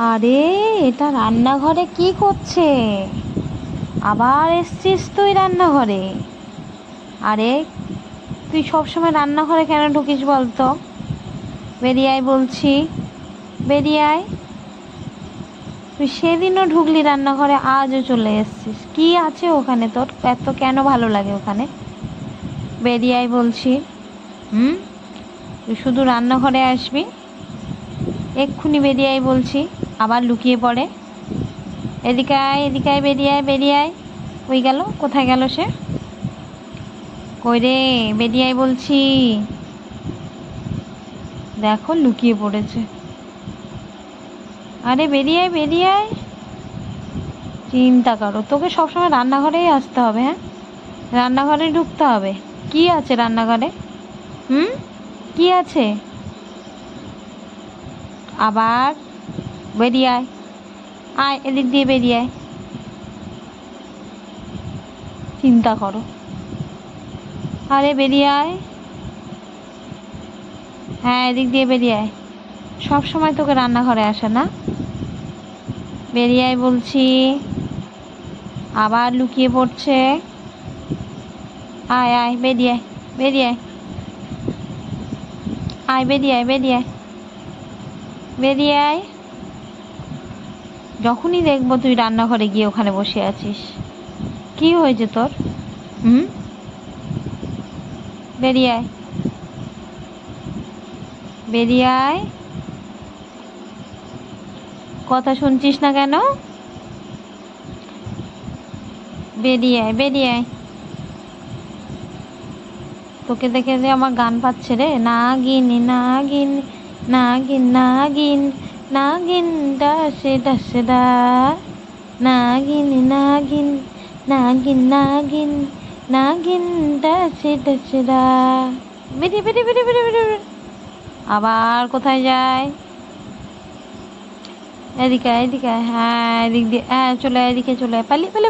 আরে, এটা রান্নাঘরে কি করছে? আবার এসছিস তুই রান্নাঘরে? আরে, তুই সবসময় রান্নাঘরে কেন ঢুকিস বলতো? বেরিয়ে আয় বলছি। বেরিয়ে আয়। তুই সেদিনও ঢুকলি রান্নাঘরে, আজও চলে এসছিস। কি আছে ওখানে তোর? এত কেন ভালো লাগে ওখানে? বেরিয়ে আয় বলছি। হুম? তুই শুধু রান্নাঘরে আসবি? এক্ষুনি বেরিয়ে আয় বলছি। আবার লুকিয়ে পড়ে। এদিকে আয় এদিকে আয়, বেরিয়ে আয় বেরিয়ে আয়। ওই গেল? কোথায় গেল সে? কই রে বেরিয়ে আয় বলছি। দেখো লুকিয়ে পড়েছে। আরে বেরিয়ে আয় বেরিয়ে আয়। চিন্তা করো, তোকে সবসময় রান্নাঘরেই আসতে হবে হ্যাঁ? রান্নাঘরে ঢুকতে হবে। কি আছে রান্নাঘরে? হুম? কি আছে? আবার? বেরিয়ে আয় আয় এদিক দিয়ে বেরিয়ে আয়। চিন্তা করো। আরে বেরিয়ে আয়। হ্যাঁ এদিক দিয়ে বেরিয়ে আয়। সব সময় তোকে রান্নাঘরে আসে না? বেরিয়ে আয় বলছি। আবার লুকিয়ে পড়ছে। আয় আয়, বেরিয়ে আয় বেরিয়ে আয়। আয়, বেরিয়ে আয় বেরিয়ে আয়। বেরিয়ে আয়। যখনই দেখব তুই রান্নাঘরে গিয়ে ওখানে বসে আছিস। কি হয়েছে তোর? হুম? বেরিয়ে আয়। বেরিয়ে আয়। কথা শুনছিস না কেন? বেরিয়ে আয় বেরিয়ে আয়। তোকে দেখে যে আমার গান পাচ্ছে রে। না গিন না গিন না গিন নাগিন। ডাসে ডাসে ডা নাগিন নাগিন নাগিন নাগিন নাগিন ডাসে ডাসে ডা বেরি বেরি বেরি বেরি বেরি আবার কোথায় যায় এদিকে এদিকে হ্যাঁ এদিক দিয়ে হ্যাঁ চলে এদিকে চলে পালি পালি পালি